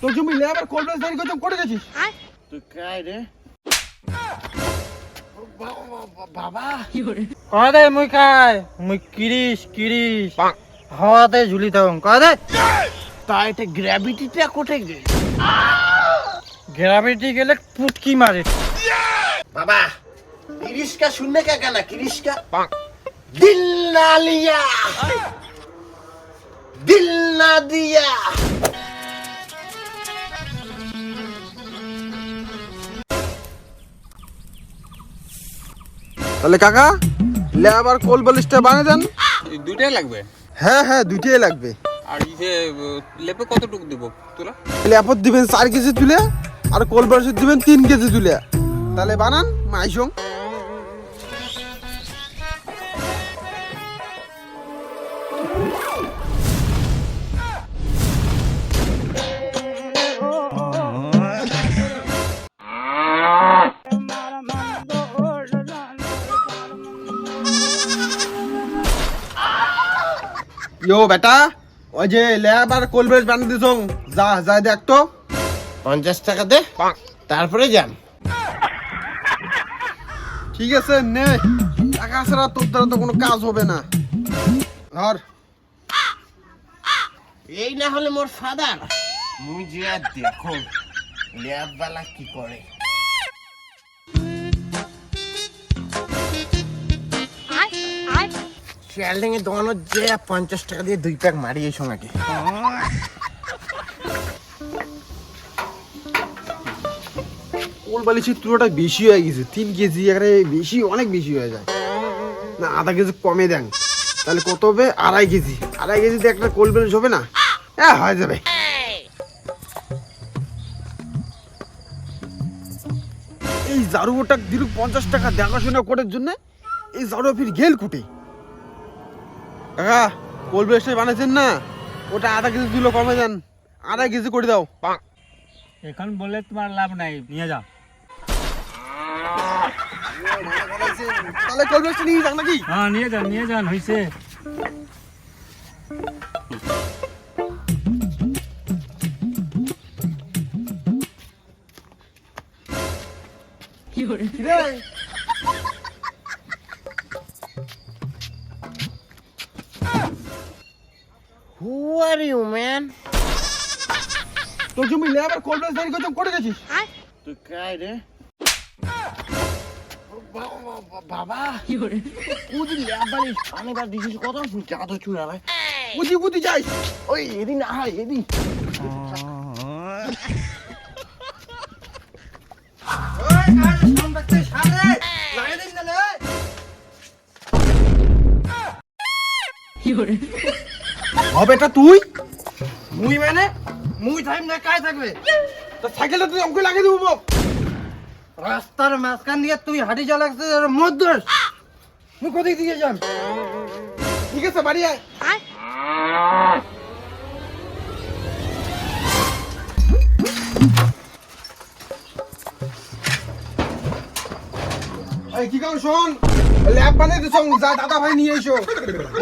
তোর জমি labour cold brace তৈরি করতে করে গেছিস? তুই কাই রে? বাবা। কদে মুই খাই মুই কিরিস কিরিস হাওয়াতে ঝুলি থাকুন কদে তা এটা গ্র্যাভিটিটা কোথায় গে গ্রাভিটি গেলে পুটকি মারে। বাবা কিরিশকা শুননে কা গানা কিরিশকা? দিল না লিয়া দিল না দিয়া তাহলে কাকা লেবার কোল ব্রেসটা বানিয়ে দেন। দুইটাই লাগবে? হ্যাঁ হ্যাঁ দুইটাই লাগবে। আর এই যে লেপে কতটুকু দিব তোলা লেপর দিবেন চার কেজি তুলে আর কোল ব্রেস দিবেন তিন কেজি তুলে। তাহলে বানান মাইসং ইয়ো বেটা ওই যে লেবার কোল্ড ব্রেস বানিয়ে দিছ যা যা দেখ তো। পঞ্চাশ টাকা দে তারপরে যান। ঠিক আছে নে। টাকা ছাড়া তোর দ্বারা তো কোনো কাজ হবে না। ধর। এই না হলে মোর ফাদার মুই যে আর দেখো ল্যাবওয়ালা কি করে? শিয়ালডিং এ দোকানত যে পঞ্চাশ টাকা দিয়ে দুই প্যাক মারি এই সোনাকে কোল বালিশের তুলোটা বেশি হয়ে গেছে, তিন কেজি এখানে বেশি, অনেক বেশি হয়ে যায়। না, আধা কেজি কমে দেন। তাহলে কত হবে? আড়াই কেজি। আড়াই কেজিতে একটা কোল বালিশ হবে না? হ্যাঁ হয়ে যাবে। এই জারুটা দিল পঞ্চাশ টাকা দেখাশোনা করার জন্য, এই জারু ফির গেল কুটে। কাকা কোল বালিশটা বানাইছেন না? ওটা আধা কেজি দিল কমে দেন আড়াই কেজি করে দাও। এখন বলে তোমার লাভ নাই নিয়ে যাও। তাহলে নিয়ে যান নাকি? হ্যাঁ নিয়ে যান নিয়ে যান আর ইউ ম্যান তোর জমি লেবার কোল্ড ব্রেস তৈরি করতে করে গেছিস তুই কাই রে বাবা ওই যে ল্যাবারে অনেকবার দিছিস কত জাদু চুরা ভাই বুঝি বুঝি যাই ওই এদিন আহা এদিন হবে এটা তুই? মুই মানে? মুই টাইম না কাজ থাকবে? তো সাইকেলটা তুই অঙ্ক লাগিয়ে দেবো রাস্তার মাঝখান দিয়ে তুই হাঁটি চালাচ্ছে মধ্যস মুই কোথায় দিকে যান ঠিক আছে বাড়ি আয়। কি কাম শোন? ল্যাব বানিয়ে দিছ যা দাদা ভাই নিয়ে এসো।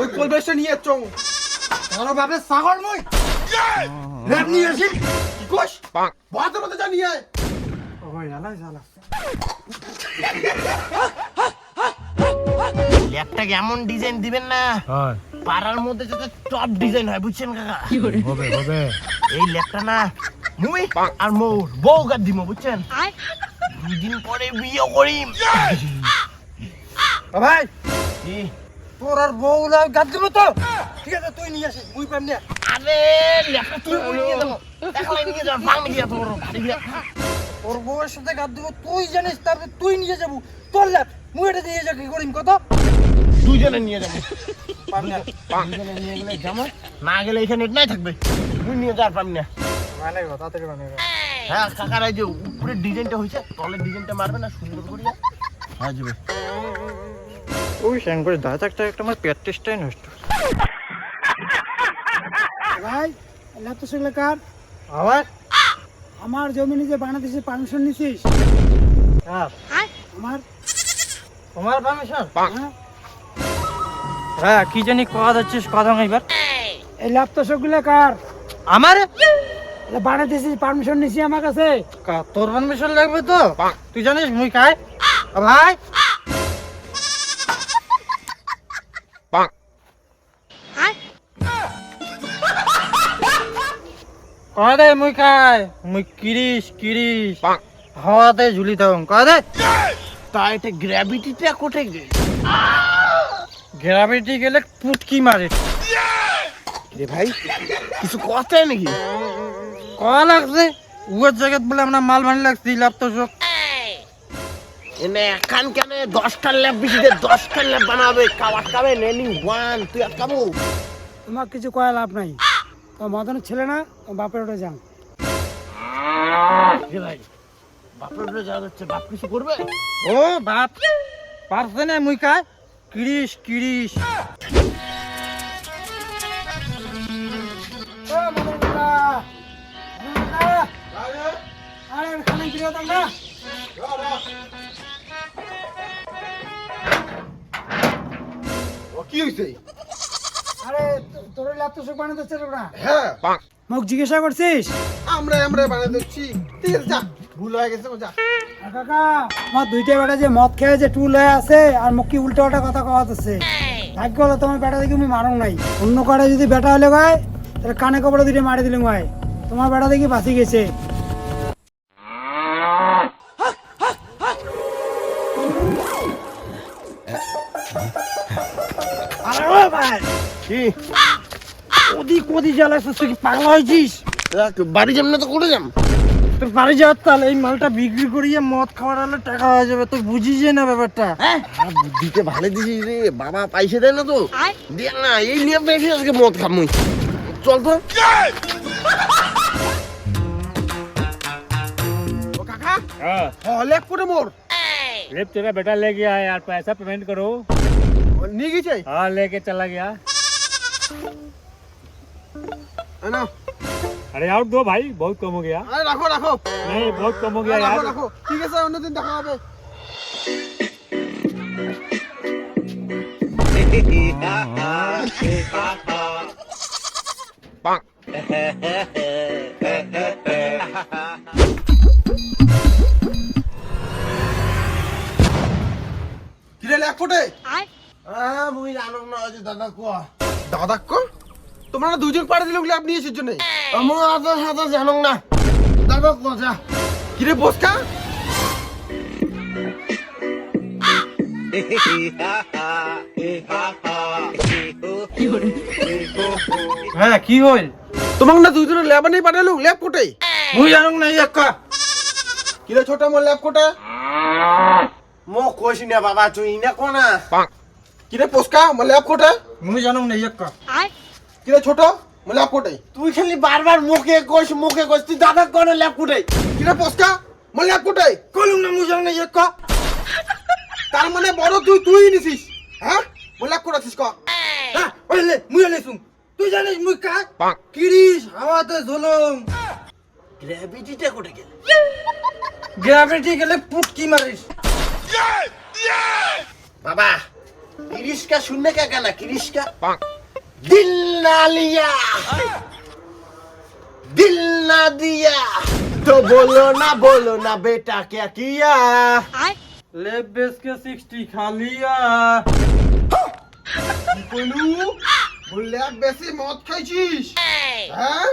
ওই কোল ব্রেসটা নিয়ে চং ধরো বাপে সাগর মুই। ল্যাব নিয়ে আসি। কি কোস বাতের মধ্যে যা নিয়ে আয়। ওই আলা জ্বালা। ল্যাপটাকে এমন ডিজাইন দিবেন না? পাড়ার মধ্যে যাতে টপ ডিজাইন হয় বুঝছেন কাকা? হবে হবে। এই ল্যাপটা না মুই আর মোর বউ গাদ দিব বুঝছেন? দুই দিন পরে বিয়ে করিম। ভাই! কি? তোর আর বউ না গাদ দিব তো। ঠিক আছে তুই নিয়ে আসিস মুই পাম না। আরে ল্যাপটা তুই মুই নিয়ে যাব। একলাই নিয়ে যাব ভাঙ তোর গাড়ি তোর বউয়ের সাথে গাদ দিব তুই জানিস তারপরে তুই নিয়ে যাব। তোর ল্যাব মুই এটা নিয়ে যা কি করিম কত? দুইজনে নিয়ে যাব। পাম না। নিয়ে গেলে জামা না গেলে এখানে নাই থাকবে। তুই নিয়ে যাওয়ার পাবি না। মানে গো তাড়াতাড়ি মানে হ্যাঁ কাকার এই যে উপরের ডিজাইনটা হয়েছে তলের ডিজাইনটা মারবে না সুন্দর করিয়া হ্যাঁ যাবে। ওই স্যান করে দাঁত একটা একটা আমার পেট টেস্টটাই নষ্ট। ভাই সেগুলো কার? আবার আমার জমি নিজে বানাতেছি পারমিশন নিছিস? হ্যাঁ আমার? তোমার পারমিশন হ্যাঁ। হ্যাঁ কি জানি কথা যাচ্ছিস কথা এবার। এই ল্যাপ তো সেগুলো কার? আমার? তাহলে পারমিশন নিছি আমার কাছে। কা তোর পারমিশন লাগবে তো? তুই জানিস মুই আ ভাই? কয় দে মুই খাই? মুই কিরিস কিরিস হাওয়াতে ঝুলি থাকুন কয় দে তা এটা গ্র্যাভিটিটা কোথায় গে গ্রাভিটি গেলে পুটকি মারে। রে ভাই কিছু কথা নাকি? কয়া লাগছে? উয়ের জায়গাত বলে আমরা মাল ভানি লাগছি লাভ তো সব। এনে এখান কেন দশটা ল্যাব বিশিতে দশটা ল্যাব বানাবে। কাবার কাবে নেনি ওয়ান তুই আটকাবো তোমার কিছু কয়া লাভ নাই। মদনের ছেলে না বাপের ওটা যান ভাই বাপের উপরে যা যাচ্ছে বাপ কিছু করবে? ও বাপ পারছে না মুই কাকা, মদন কাকা। আরে খানে ফিরে দাম ও কি হয়েছে আরে তোর ল্যাপ তো সব বানাতে না? হ্যাঁ। মুখ জিজ্ঞাসা করছিস? আমরা আমরা বানিয়ে দিচ্ছি। ঠিক আছে যা। ভুল হয়ে গেছে ও যা কাকা আমার দুইটা বেটা যে মদ খেয়ে যে টুল হয়ে আছে আর মুখি উল্টা উল্টা কথা কওয়াতেছে? ভাগ্য হলো তোমার বেটা দেখি আমি মারং নাই। অন্য কারে যদি বেটা হলে ভাই তাহলে কানে কপড়ে দুটো মারি দিলাম ভাই তোমার বেটা দেখি বাঁচি গেছে। আরে ভাই! কি? কদি কদি জ্বালাইছিস তুই কি পাগলা হয়েছিস দেখ, বাড়ি যাম না তো করে যাম তোর বাড়ি যাওয়ার তাহলে এই মালটা বিক্রি করিয়ে মদ খাওয়ার হলে টাকা হয়ে যাবে তুই বুঝিস না ব্যাপারটা হ্যাঁ দিতে ভালো দিছিস রে বাবা পয়সা দেয় না তো দিয়ে না এই নিয়ে বেশি আজকে মদ খামুই চল তো ও কাকা हाँ হলে করে মোর लिप तेरा बेटा ले गया है यार पैसा पेमेंट करो ও নিয়ে গেছে हाँ लेके चला गया এই নাও। अरे आउट दो भाई बहुत कम हो गया আরে রাখো রাখো नहीं बहुत कम हो गया রাখো यार রাখো ঠিক আছে অন্যদিন দেখা হবে কিরে লেখ ফুটে হ্যাঁ মুই জানো না ওই যে দাদা কোয়া দাদা কো তোমরা না দুজন পাড়ে দিলে এসের জন্য? আমার জানো না। দাদা যা কিরে বসকা? হ্যাঁ কি হইল? তোমাকে না দুজনের ল্যাব নিয়ে পাঠালো? ল্যাব কোটে মুই জানো না একা কিরে ছোট মোর ল্যাব কোটে মো কইস না বাবা তুই না। কোনা কিরে পোস্কা মোর ল্যাব কোটে মুই জানো না একা কিরে ছোট মোর ল্যাব কোটে তুই খালি বারবার মুখে কইস মুখে কইস তুই দাদা কোনে ল্যাপ কুটে কিরে পোস্কা মোর ল্যাব কোটাই কলুম না মুই জানো না একা তার মানে বড় তুই তুই নিছিস হ্যাঁ? মোর ল্যাব কোটে আছিস ক। হ্যাঁ ওইলে মুই লেছুম তুই জানিস মুই কা কিরিস হাওয়াতে ঝুলুম গ্র্যাভিটিটা কোটে গেল। গ্রাভিটি গেলে পুটকি মারিস। বাবা কিরিশকা শুননে কা গানা কিরিশকা? দিল না লিয়া দিল না দিয়া তো বলো না বলো না বেটা কে কিয়া লেপ বেসকে সিক্সটি খালিয়া কইলু? বললে বেশি মদ খাইছিস? হ্যাঁ?